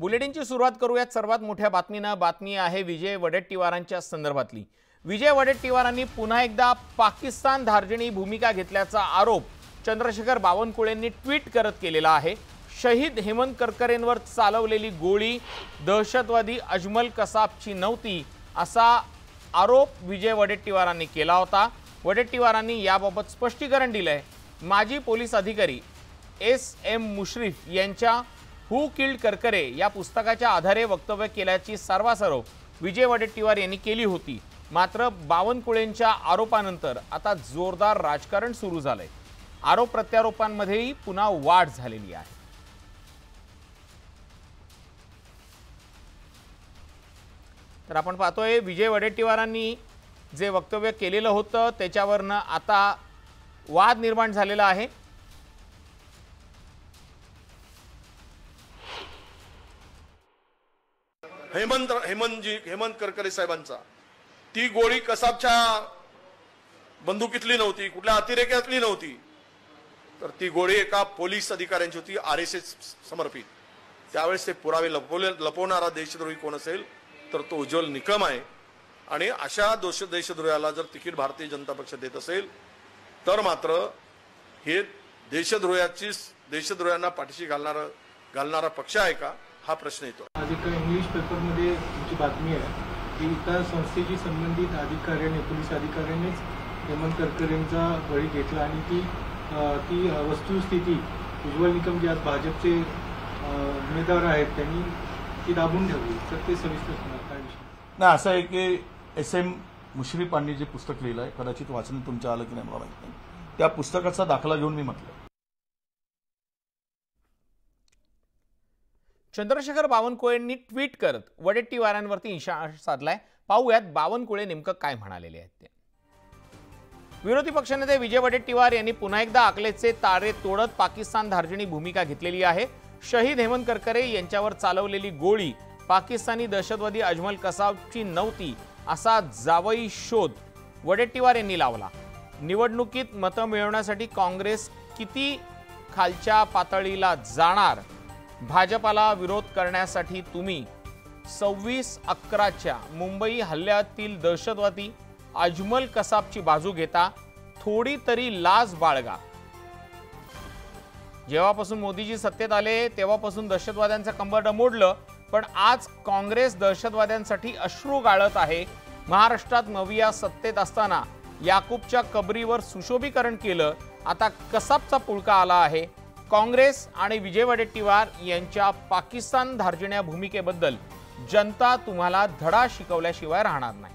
बुलेटिनची सुरुवात करूयात. सर्वात मोठ्या बातमीनं बातमी आहे विजय वडेट्टीवारांच्या संदर्भातली. विजय वडेट्टीवारांनी पुन्हा एकदा पाकिस्तान धार्जिणी भूमिका घेतल्याचा आरोप चंद्रशेखर बावनकुळेंनी ट्विट करत केलेला आहे. शहीद हेमंत करकरेंवर चालवलेली गोळी दहशतवादी अजमल कसाबची नव्हती असा आरोप विजय वडेट्टीवारांनी केला होता. वडेट्टीवारांनी याबाबत स्पष्टीकरण दिलं आहे माजी पोलीस अधिकारी एस एम मुश्रीफ यांच्या हु किल्ड करकरे या पुस्तकाच्या आधारे वक्तव्य केल्याची सर्वासर्व विजय वडेट्टीवार यांनी केली होती. मात्र बावनकुळेंच्या आरोपानंतर आता जोरदार राजकारण सुरू झालंय. आरोप प्रत्यारोपांमध्येही पुन्हा वाढ झालेली आहे. तर आपण पाहतोय विजय वडेट्टीवारांनी जे वक्तव्य केलेलं होतं त्याच्यावरनं आता वाद निर्माण झालेला आहे. हेमंत हेमंतजी हेमंत करकरे साहेबांचा. ती गोळी कसाबच्या बंदुकीतली नव्हती कुठल्या अतिरेक्यातली नव्हती. तर ती गोळी एका पोलीस अधिकाऱ्यांची होती आर एस एस समर्पित. त्यावेळेस ते पुरावे लपवले लपवणारा देशद्रोही कोण असेल तर तो उज्ज्वल निकम आहे. आणि अशा दोष देशद्रोहाला जर तिकीट भारतीय जनता पक्ष देत असेल तर मात्र हे देशद्रोहाची देशद्रोहांना पाठीशी घालणारा घालणारा पक्ष आहे का? हा प्रश्न येतो. आज एका इंग्लिश पेपरमध्ये तुमची बातमी आहे की त्या संस्थेशी संबंधित अधिकाऱ्याने पोलीस अधिकाऱ्यानेच हेमंत करकरेंचा बळी घेतला आणि ती ती वस्तुस्थिती उज्ज्वल निकम जे आज भाजपचे उमेदवार आहेत त्यांनी ती दाबून ठेवली. तर ते सविस्तर सांगा काय विषय? नाही असं आहे की एस एम मुश्रीफांनी जे पुस्तक लिहिलं आहे कदाचित वाचन तुमच्या आलं की नाही मला माहीत नाही. त्या पुस्तकाचा दाखला घेऊन मी म्हटलं चंद्रशेखर बावनकुळेंनी ट्विट करत वडेट्टीवारांवरती निशाणा साधलाय. पाहूयात बावनकुळे नेमकं काय म्हणालेले आहेत ते. विरोधी पक्षनेते विजय वडेट्टीवार यांनी पुन्हा एकदा अकलेचे तारे तोडत पाकिस्तान धार्जिणी भूमिका घेतलेली आहे. शहीद हेमंत करकरे यांच्यावर चालवलेली गोळी पाकिस्तानी दहशतवादी अजमल कसाबची नव्हती असा जावई शोध वडेट्टीवार यांनी लावला. निवडणुकीत मतं मिळवण्यासाठी काँग्रेस किती खालच्या पातळीला जाणार भाजपाला विरोध करण्यासाठी तुम्ही सव्वीस अकराच्या मुंबई हल्ल्यातील दहशतवादी अजमल कसाबची बाजू घेता थोडी तरी लाज बाळगा. जेव्हापासून मोदीजी सत्तेत आले तेव्हापासून दहशतवाद्यांचं कंबर मोडलं पण आज काँग्रेस दहशतवाद्यांसाठी अश्रू गाळत आहे. महाराष्ट्रात नविया सत्तेत असताना याकूबच्या कबरीवर सुशोभीकरण केलं आता कसाबचा पुळका आला आहे. काँग्रेस आणि विजय वडेट्टीवार यांच्या पाकिस्तान धार्जिण्या भूमिकेबद्दल जनता तुम्हाला धडा शिकवल्याशिवाय राहणार नाही.